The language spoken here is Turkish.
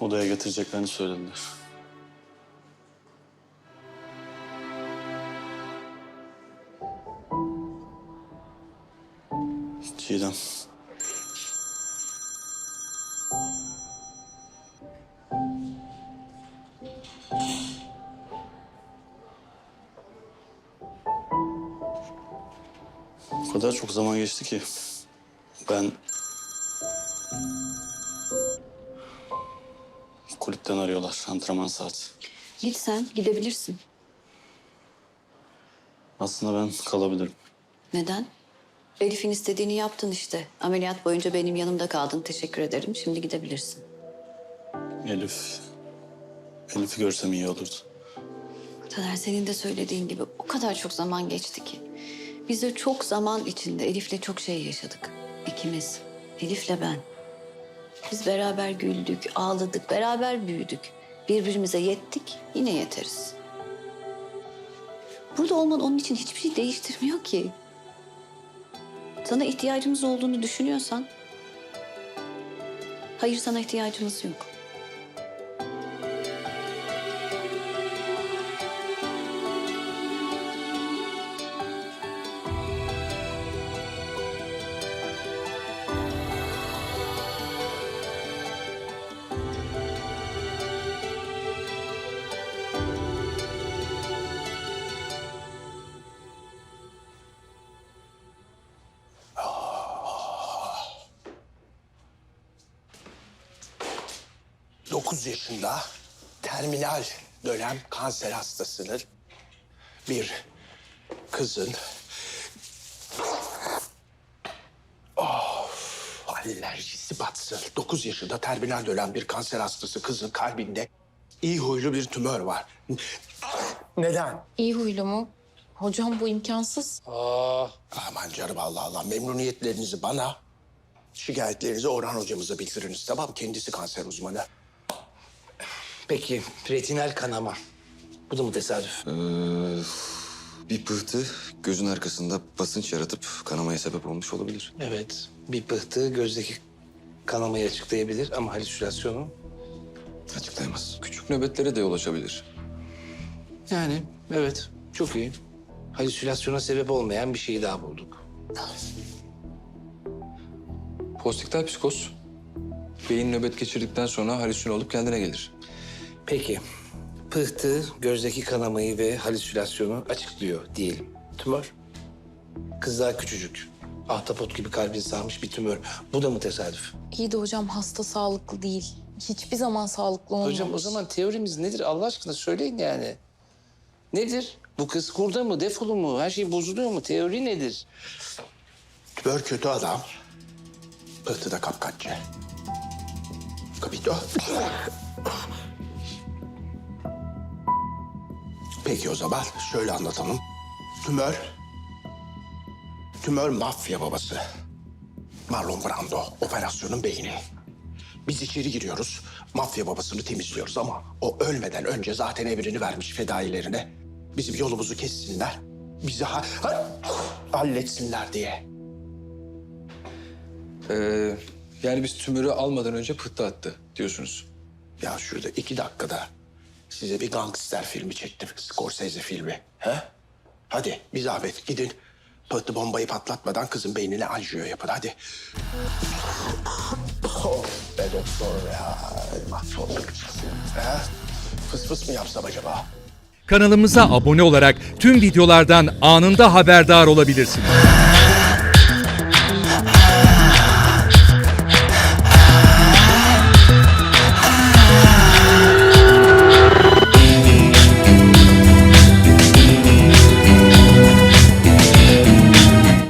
Odaya getireceklerini söylediler. Çiğdem. O kadar çok zaman geçti ki ben kulüpten arıyorlar antrenman saati. Git sen gidebilirsin. Aslında ben kalabilirim. Neden? Elif'in istediğini yaptın işte. Ameliyat boyunca benim yanımda kaldın. Teşekkür ederim. Şimdi gidebilirsin. Elif, Elif'i görsem iyi olurdu. Taner senin de söylediğin gibi o kadar çok zaman geçti ki. Biz de çok zaman içinde Elif'le çok şey yaşadık. İkimiz. Elif'le ben. Biz beraber güldük, ağladık, beraber büyüdük. Birbirimize yettik, yine yeteriz. Burada olman onun için hiçbir şey değiştirmiyor ki. Sana ihtiyacımız olduğunu düşünüyorsan... Hayır sana ihtiyacımız yok. Dokuz yaşında terminal dönem kanser hastasının bir kızın of, alerjisi batsın. Dokuz yaşında terminal dönem bir kanser hastası kızın kalbinde iyi huylu bir tümör var. Neden? İyi huylu mu? Hocam bu imkansız. Aman canım Allah Allah memnuniyetlerinizi bana, şikayetlerinizi Orhan hocamıza bildiriniz tamam? Kendisi kanser uzmanı. Peki retinal kanama. Bu da mı tesadüf? Bir pıhtı gözün arkasında basınç yaratıp kanamaya sebep olmuş olabilir. Evet. Bir pıhtı gözdeki kanamayı açıklayabilir ama halüsinasyonu... Açıklayamaz. Küçük nöbetlere de yol açabilir. Yani evet çok iyi. Halüsinasyona sebep olmayan bir şeyi daha bulduk. Postiktal psikoz. Beyin nöbet geçirdikten sonra halüsine olup kendine gelir. Peki pıhtı gözdeki kanamayı ve halüsinasyonu açıklıyor diyelim. Tümör. Kız daha küçücük. Ahtapot gibi kalbini sarmış bir tümör. Bu da mı tesadüf? İyi de hocam hasta sağlıklı değil. Hiçbir zaman sağlıklı olmamış. Hocam o zaman teorimiz nedir Allah aşkına söyleyin yani. Nedir? Bu kız kurda mı, defolu mu? Her şey bozuluyor mu? Teori nedir? Tümör kötü adam. Pıhtı da kapkaççı. Kapito. Peki o zaman şöyle anlatalım. Tümör... Tümör mafya babası. Marlon Brando, operasyonun beyni. Biz içeri giriyoruz, mafya babasını temizliyoruz ama o ölmeden önce zaten emrini vermiş fedailerine. Bizim yolumuzu kessinler, bizi ha- ha- halletsinler diye. Ee, yani biz tümörü almadan önce pıhtı attı diyorsunuz. Ya şurada iki dakikada size bir gangster filmi çektim. Scorsese filmi. He? Hadi bir zahmet gidin. Pıhtı bombayı patlatmadan kızın beynine anjiyo yapın hadi. Oh be doktor ya. He? Fıs fıs mı yapsam acaba? Kanalımıza abone olarak tüm videolardan anında haberdar olabilirsiniz.